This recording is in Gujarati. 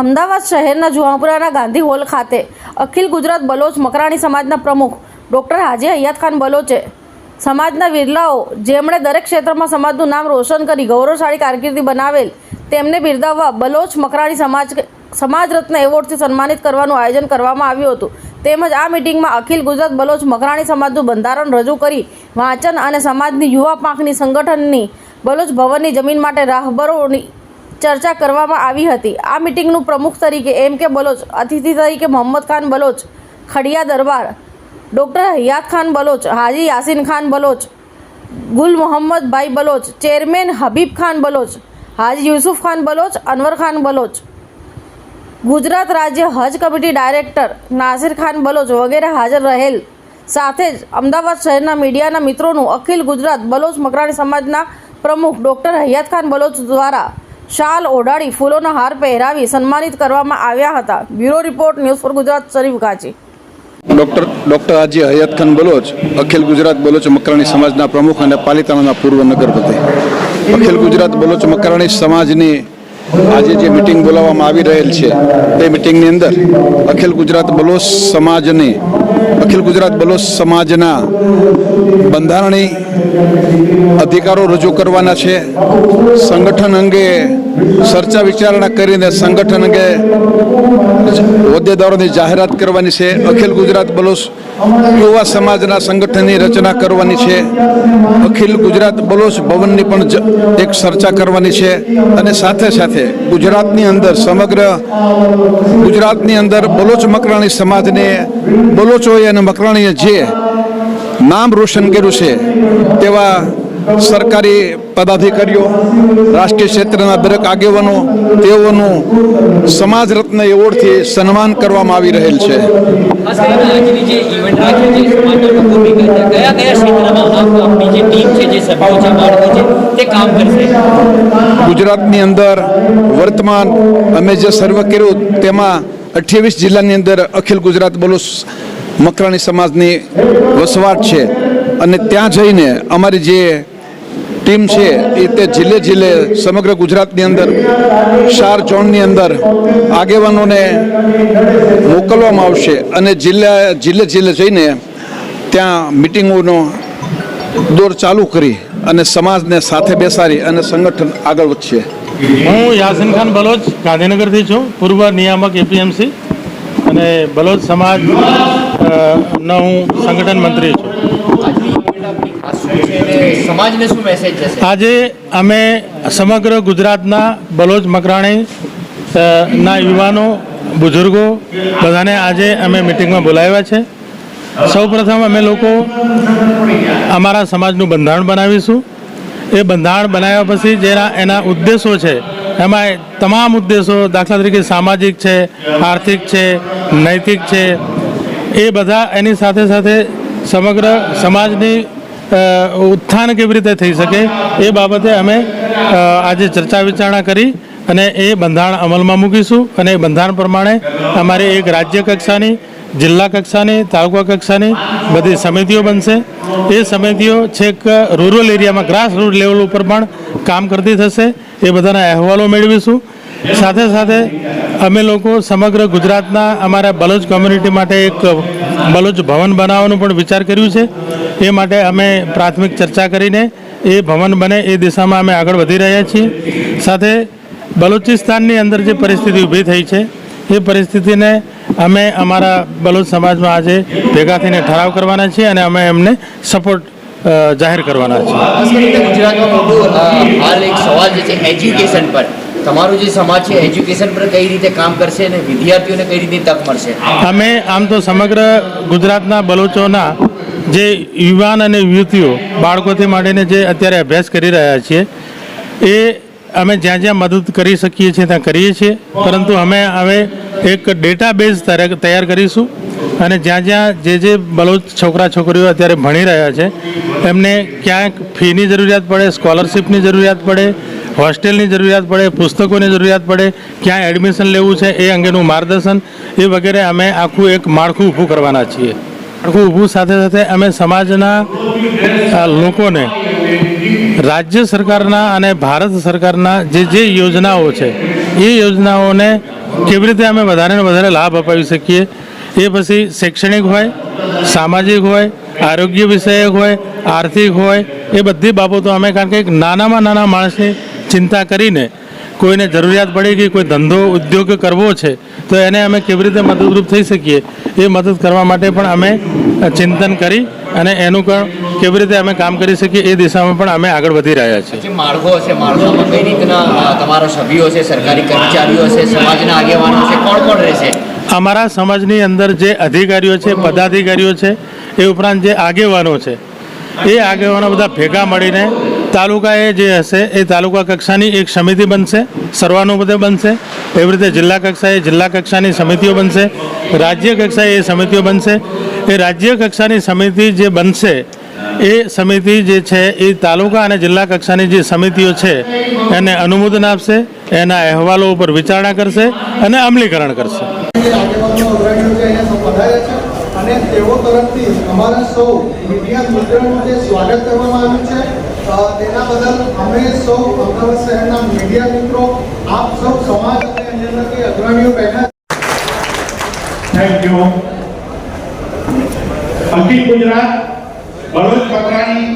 અમદાવાદ શહેરના જુહાપુરાના ગાંધી હોલ ખાતે અખિલ ગુજરાત બલોચ મકરાણી સમાજના પ્રમુખ ડૉક્ટર હાજી હૈયાત ખાન બલોચે સમાજના વિરલાઓ, જેમણે દરેક ક્ષેત્રમાં સમાજનું નામ રોશન કરી ગૌરવશાળી કારકિર્દી બનાવેલ, તેમને બિરદાવવા બલોચ મકરાણી સમાજ સમાજ રત્ન એવોર્ડથી સન્માનિત કરવાનું આયોજન કરવામાં આવ્યું હતું. તેમજ આ મિટિંગમાં અખિલ ગુજરાત બલોચ મકરાણી સમાજનું બંધારણ રજૂ કરી વાંચન અને સમાજની યુવા પાંખની સંગઠનની બલોચ ભવનની જમીન માટે રાહબરોની ચર્ચા કરવામાં આવી હતી. આ મિટિંગનું પ્રમુખ તરીકે એમ કે બલોચ, અતિથિ તરીકે મોહમ્મદ ખાન બલોચ, ખડિયા દરબાર, ડૉક્ટર હયાત ખાન બલોચ, હાજી યાસીન ખાન બલોચ, ગુલ મોહમ્મદભાઈ બલોચ, ચેરમેન હબીબ ખાન બલોચ, હાજી યુસુફ ખાન બલોચ, અનવર ખાન બલોચ, ગુજરાત રાજ્ય હજ કમિટી ડાયરેક્ટર નાસિર ખાન બલોચ વગેરે હાજર રહેલ. સાથે જ અમદાવાદ શહેરના મીડિયાના મિત્રોનું અખિલ ગુજરાત બલોચ મકરાણી સમાજના પ્રમુખ ડૉક્ટર હયાત ખાન બલોચ દ્વારા શાલ ઓઢાડી ફૂલોનો હાર પહેરાવી સન્માનિત કરવામાં આવ્યા હતા. Bureau report, news for Gujarat, Sharif Ganchi. Doctor doctor Haji Hayat Khan Baloch, અખિલ ગુજરાત બલોચ મકરાણી સમાજના પ્રમુખ અને પાલિતાણાના પૂર્વ નગરપતિ. અખિલ ગુજરાત બલોચ મકરાણી સમાજની આજે જે મિટિંગ બોલાવવામાં આવી રહેલ છે, તે મિટિંગની અંદર અખિલ ગુજરાત બલોચ સમાજની, અખિલ ગુજરાત બલોચ સમાજના બંધારણી અધિકારો રજૂ કરવાના છે. સંગઠન અંગે ચર્ચા વિચારણા કરીને સંગઠન અંગે હોદ્દેદારોની જાહેરાત કરવાની છે. અખિલ ગુજરાત બલોચ યુવા સમાજના સંગઠનની રચના કરવાની છે. અખિલ ગુજરાત બલોચ ભવનની પણ એક ચર્ચા કરવાની છે અને સાથે સાથે ગુજરાતની અંદર સમગ્ર ગુજરાતની અંદર બલોચ મકરાણી સમાજને બલોચોએ અને મકરાણીએ જે નામ રોશન કર્યું છે તેવા સરકારી પદાધિકારીઓ રાષ્ટ્રીય ક્ષેત્રના દરેક આગેવાનો તેઓનું સમાજ રત્ન એવોર્ડથી સન્માન કરવામાં આવી રહેલ છે. ગુજરાતની અંદર વર્તમાન અમે જે સર્વે કર્યું તેમાં અઠ્યાવીસ જિલ્લાની અંદર અખિલ ગુજરાત બલુસ મકરાણી સમાજની વસવાટ છે. અને ત્યાં જઈને અમારી જે ટીમ છે એ તે જિલ્લે જિલ્લે સમગ્ર ગુજરાતની અંદર ચાર ઝોનની અંદર આગેવાનોને મોકલવામાં આવશે અને જિલ્લા જિલ્લે જિલ્લે જઈને ત્યાં મિટિંગોનો દોર ચાલુ કરી અને સમાજને સાથે બેસાડી અને સંગઠન આગળ વધશે. હું યાસીન ખાન બલોચ, ગાંધીનગરથી છું. પૂર્વ નિયામક એપીએમસી અને બલોચ સમાજ હું સંગઠન મંત્રી છું. આજે અમે સમગ્ર ગુજરાતના બલોચ મકરાણી ના યુવાનો, બુઝુર્ગો બધાને આજે અમે મિટિંગમાં બોલાવ્યા છે. સૌપ્રથમ અમે લોકો અમારા સમાજનું બંધારણ બનાવીશું. એ બંધારણ બનાવ્યા પછી જેના એના ઉદ્દેશો છે, એમાં તમામ ઉદ્દેશો દાખલા તરીકે સામાજિક છે, આર્થિક છે, નૈતિક છે, એ બધા એની સાથે સાથે સમગ્ર સમાજની ઉત્થાન કેવી રીતે થઈ શકે એ બાબતે અમે આજે ચર્ચા વિચારણા કરી અને એ બંધારણ અમલમાં મૂકીશું અને એ બંધારણ પ્રમાણે અમારી એક રાજ્ય કક્ષાની, જિલ્લા કક્ષાની, તાલુકા કક્ષાની બધી સમિતિઓ બનશે. એ સમિતિઓ છેક રૂરલ એરિયામાં ગ્રાસ રૂટ લેવલ ઉપર પણ કામ કરતી થશે. એ બધાના અહેવાલો મેળવીશું. સાથે સાથે અમે લોકો સમગ્ર ગુજરાતના અમારા બલોચ કોમ્યુનિટી માટે એક બલોચ ભવન બનાવવાનું પણ વિચાર કર્યું છે. એ માટે અમે પ્રાથમિક ચર્ચા કરીને એ ભવન બને એ દિશામાં અમે આગળ વધી રહ્યા છીએ. સાથે બલોચિસ્તાનની અંદર જે પરિસ્થિતિ ઊભી થઈ છે, એ પરિસ્થિતિને અમે અમારા બલોચ સમાજમાં આજે ભેગા થઈને ઠરાવ કરવાના છીએ અને અમે એમને સપોર્ટ જાહેર કરવાના છીએ. જે છે એજ્યુકેશન પર. તમારું જે સમાજ છે, એજ્યુકેશન પર કઈ રીતે કામ કરશે અને વિદ્યાર્થીઓને કઈ રીતે તક મળશે? અમે આમ તો સમગ્ર ગુજરાતના બલોચોના જે યુવાન અને યુવતીઓ બાળકોથી માંડીને જે અત્યારે અભ્યાસ કરી રહ્યા છીએ, એ અમે જ્યાં જ્યાં મદદ કરી શકીએ છીએ ત્યાં કરીએ છીએ. પરંતુ અમે હવે એક ડેટાબેઝ તૈયાર કરીશું અને જ્યાં જ્યાં જે જે બલોચ છોકરા છોકરીઓ અત્યારે ભણી રહ્યા છે, એમને ક્યાંક ફીની જરૂરિયાત પડે સ્કોલરશિપની જરૂરિયાત પડે હોસ્ટેલની જરૂરિયાત પડે, પુસ્તકોની જરૂરિયાત પડે ક્યાં એડમિશન લેવું છે એ અંગેનું માર્ગદર્શન, એ વગેરે અમે આખું એક માળખું ઊભું કરવાના છીએ. માળખું ઊભું સાથે સાથે અમે સમાજના લોકોને રાજ્ય સરકારના અને ભારત સરકારના જે જે યોજનાઓ છે, એ યોજનાઓને કેવી રીતે અમે વધારે ને વધારે લાભ અપાવી શકીએ? એ પછી શૈક્ષણિક હોય, સામાજિક હોય, આરોગ્ય વિષયક હોય, આર્થિક હોય, એ બધી બાબતો અમે કારણ કે એક નાનામાં નાના માણસની ચિંતા કરીને કોઈને જરૂરિયાત પડી કે કોઈ ધંધો ઉદ્યોગ કરવો છે તો એને અમે કેવી રીતે મદદરૂપ થઈ શકીએ એ મદદ કરવા માટે પણ અમે ચિંતન કરી અને એનું પણ કેવી રીતે અમે કામ કરી શકીએ એ દિશામાં પણ અમે આગળ વધી રહ્યા છીએ. માળખો છે માળખામાં કઈ રીતના તમારા સભ્યો છે સરકારી કર્મચારીઓ છે સમાજના આગેવાનો છે કોણ કોણ રહેશે? અમારા સમાજની અંદર જે અધિકારીઓ છે પદાધિકારીઓ છે એ ઉપરાંત જે આગેવાનો છે એ આગેવાનો બધા ભેગા મળીને તાલુકાએ જે હશે એ તાલુકા કક્ષાની એક સમિતિ બનશે, સર્વાનુમતે બનશે. એવી રીતે જિલ્લા કક્ષાએ જિલ્લા કક્ષાની સમિતિઓ બનશે, રાજ્ય કક્ષાએ એ સમિતિઓ બનશે. એ રાજ્ય કક્ષાની સમિતિ જે બનશે, એ સમિતિ જે છે એ તાલુકા અને જિલ્લા કક્ષાની જે સમિતિઓ છે, એને અનુમોદન આપશે, એના અહેવાલો ઉપર વિચારણા કરશે અને અમલીકરણ કરશે. અને તેઓ તરફથી અમારા સૌ મીડિયા મિત્રોનું જે સ્વાગત કરવામાં આવ્યું છે. તેના બદલ અમે સૌ અમદાવાદ શહેરના મીડિયા મિત્રો, આપ સૌ સમાજ અને અન્યના જે અગ્રણીઓ બેઠા થેન્ક યુ અખિલ ગુજરાત બળોદ પકરાણી